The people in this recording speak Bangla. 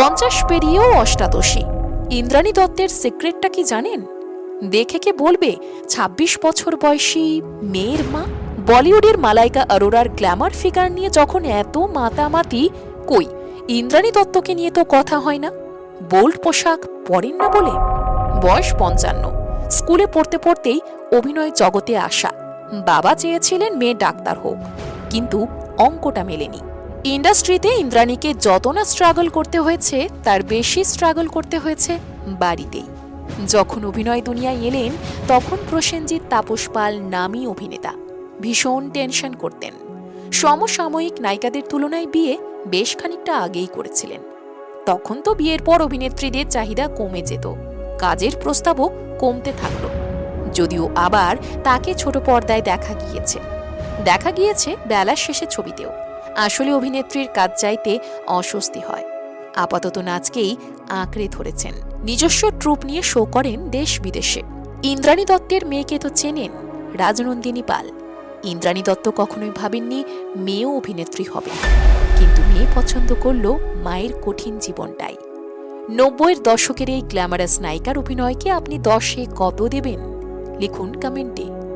পঞ্চাশ পেরিয়েও অষ্টাদশী। ইন্দ্রাণী দত্তের সিক্রেটটা কি জানেন? দেখে কে বলবে ২৬ বছর বয়সী মেয়ের মা? বলিউডের মালাইকা অরোরার গ্ল্যামার ফিগার নিয়ে যখন এত মাতামাতি, কই, ইন্দ্রাণী দত্তকে নিয়ে তো কথা হয় না। বোল্ড পোশাক পরেন না বলে? বয়স পঞ্চান্ন। স্কুলে পড়তে পড়তেই অভিনয় জগতে আসা। বাবা চেয়েছিলেন মেয়ে ডাক্তার হোক, কিন্তু অঙ্কটা মেলেনি। ইন্ডাস্ট্রিতে ইন্দ্রাণীকে যত না স্ট্রাগল করতে হয়েছে, তার বেশি স্ট্রাগল করতে হয়েছে বাড়িতেই। যখন অভিনয় দুনিয়ায় এলেন, তখন প্রসেনজিৎ তাপস পাল নামী অভিনেতা। ভীষণ টেনশন করতেন। সমসাময়িক নায়িকাদের তুলনায় বিয়ে বেশ খানিকটা আগেই করেছিলেন। তখন তো বিয়ের পর অভিনেত্রীদের চাহিদা কমে যেত। কাজের প্রস্তাবও কমতে থাকল। যদিও আবার তাকে ছোট পর্দায় দেখা গিয়েছে। দেখা গিয়েছে বেলার শেষে ছবিতেও। আসলে অভিনেত্রীর কাজ চাইতে অস্বস্তি হয়। আপাতত নাচকেই আঁকড়ে ধরেছেন। নিজস্ব ট্রুপ নিয়ে শো করেন দেশ বিদেশে। ইন্দ্রাণী দত্তের মেয়েকে তো চেনেন রাজনন্দিনী পাল। ইন্দ্রাণী দত্ত কখনোই ভাবেননি মেয়েও অভিনেত্রী হবে। কিন্তু মেয়ে পছন্দ করল মায়ের কঠিন জীবনটাই। নব্বইয়ের দশকের এই গ্ল্যামারাস নায়িকার অভিনয়কে আপনি দশে কত দেবেন? লিখুন কমেন্টে।